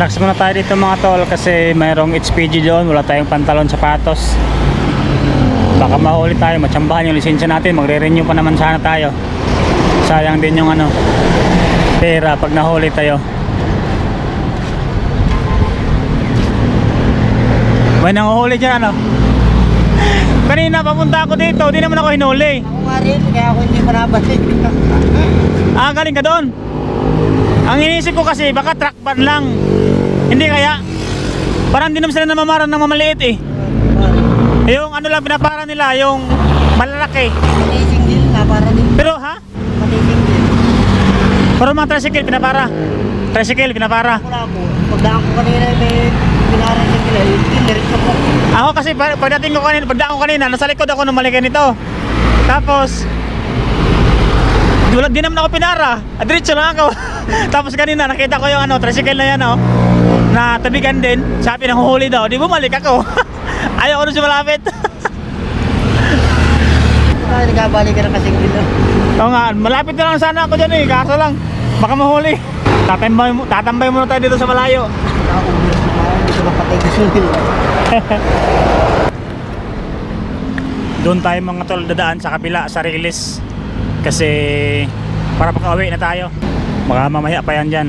Relax muna tayo dito mga tol kasi mayroong HPG doon, wala tayong pantalon sapatos. Baka mahuli tayo, matsambahan yung lisensya natin, magre-renew pa naman sana tayo. Sayang din yung ano, pera pag nahuli tayo. May nanguhuli dyan ano? Kanina papunta ako dito, di naman ako hinuli. Ako nga rin, kaya ako hindi marabalik. Ah, galing ka doon. Ang iniisip ko kasi, baka truck ban lang. Hindi kaya, parang di naman sila namamaran ng mamaliit eh. Yung ano lang pinapara nila, yung malalaki. Manising din na para din. Pero ha? Manising din. Pero mga tricycle pinapara. Tricycle pinapara. Wala ko. Pagdaan ko kanina may pinaran ng kilay. Diretso ko. Ako kasi pa- pagdating ko kanina, pagdaan ko kanina, nasa likod ako ng malikan nito. Tapos, wala din naman ako pinara. Ah, Diretso lang ako. Tapos kanina nakita ko yung ano, tricycle na yan oh. Na tabigan din. Sabi ng huli daw, di bumalik ako. Ayaw ko na sumalapit. Ay, nagkabalik ka na kasing dito. Oo nga, malapit na lang sana ako dyan eh. Kaso lang, baka mahuli. Tatambay, mo- tatambay muna tayo dito sa malayo. Doon tayo mga tol dadaan sa kabila sa Riles. Kasi para pakauwi na tayo. Baka mamaya pa yan dyan.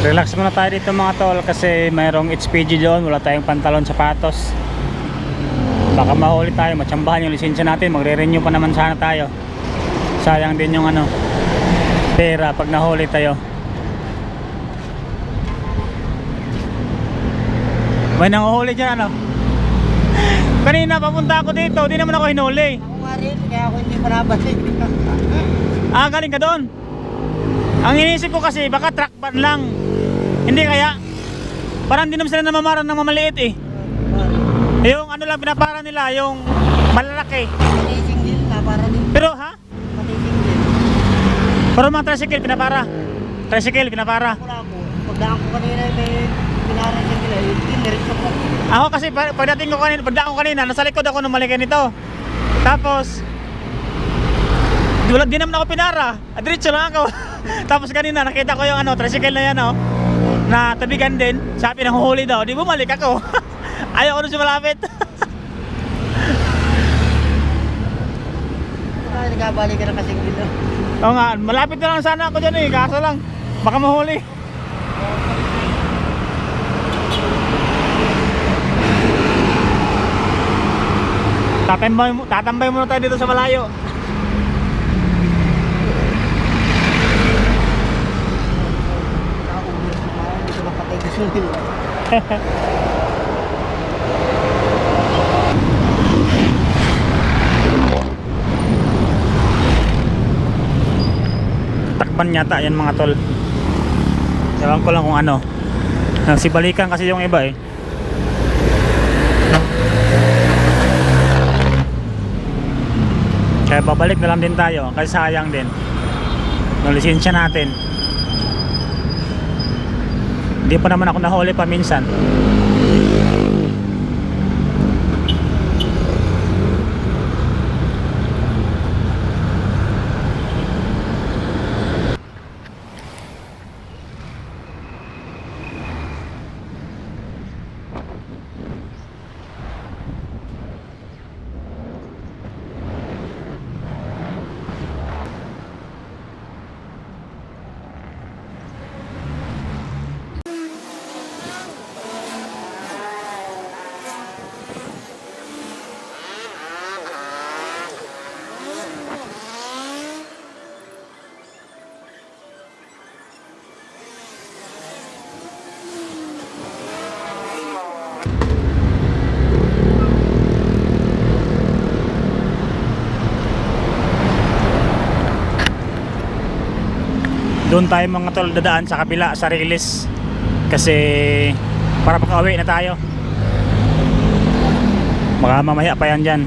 Relax muna tayo dito mga tol kasi mayroong HPG doon, wala tayong pantalon sapatos. Baka mahuli tayo, matsambahan yung lisensya natin, magre-renew pa naman sana tayo. Sayang din yung ano, pera pag nahuli tayo. May nanguhuli dyan ano? Kanina papunta ako dito, di naman ako hinuli. Ako nga rin, kaya ako hindi marabalik. Ah, galing ka doon. Ang iniisip ko kasi, baka truck ban lang. Hindi kaya? Parang hindi naman sila namamaran ng mamaliit eh. Yung ano lang pinapara nila, yung malalaki. Patising din, para din. Pero ha? Patising din. Pero mga tricycle pinapara. Tricycle pinapara. Pagdaan ko kanina may pinaran siyang kilay, diniretso ko. Ako kasi pa- pagdating ko kanina, pagdaan ko kanina, nasa likod ako ng malaki nito. Tapos, di, wala, di naman ako pinara. Diretso lang ako. Tapos kanina, nakita ko yung ano, tricycle na yan, oh, na tabigan din. Sabi ng huli daw, di bumalik ako. Ayaw ko na siya malapit. Baka nagabali ka na kasing dito. Oo nga, malapit na lang sana ako dyan eh, kaso lang, baka mahuli. Tatambay, tatambay muna tayo dito sa malayo. Nakaubos na ako, hindi gusto nila. Takpan yata yan mga tol. Ewan ko lang kung ano. Nagsibalikan kasi yung iba eh. Kaya babalik na lang din tayo kasi sayang din. Yung lisensya natin. Hindi pa naman ako nahuli pa Doon tayo mga tol dadaan sa kabila sa Riles. Kasi para makauwi na tayo. Baka mamaya pa yan dyan.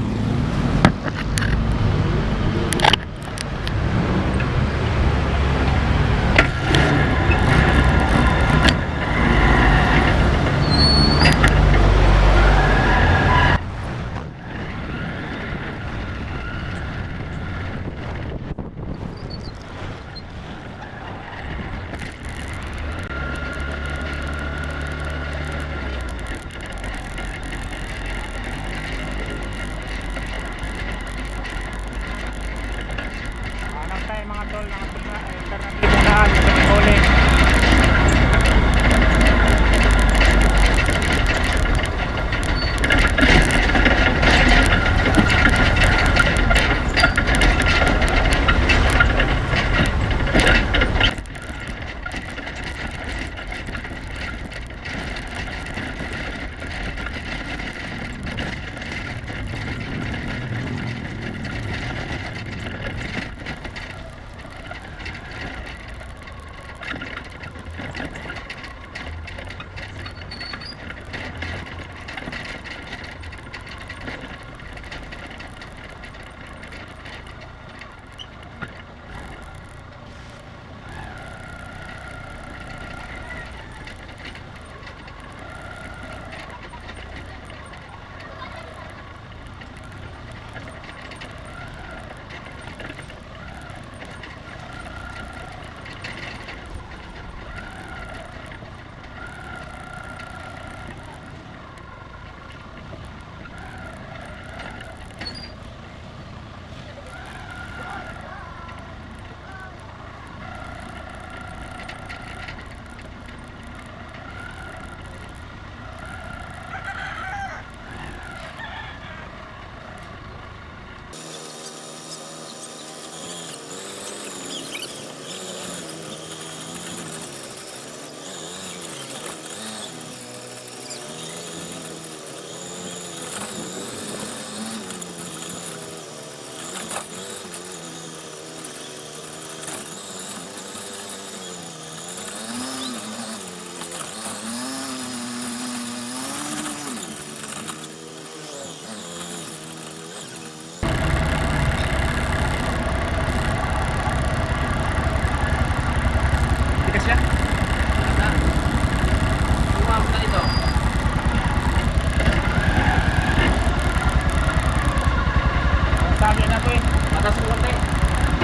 Atas mo konti.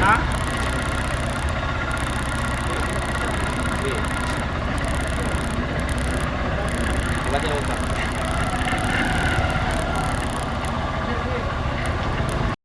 Ha?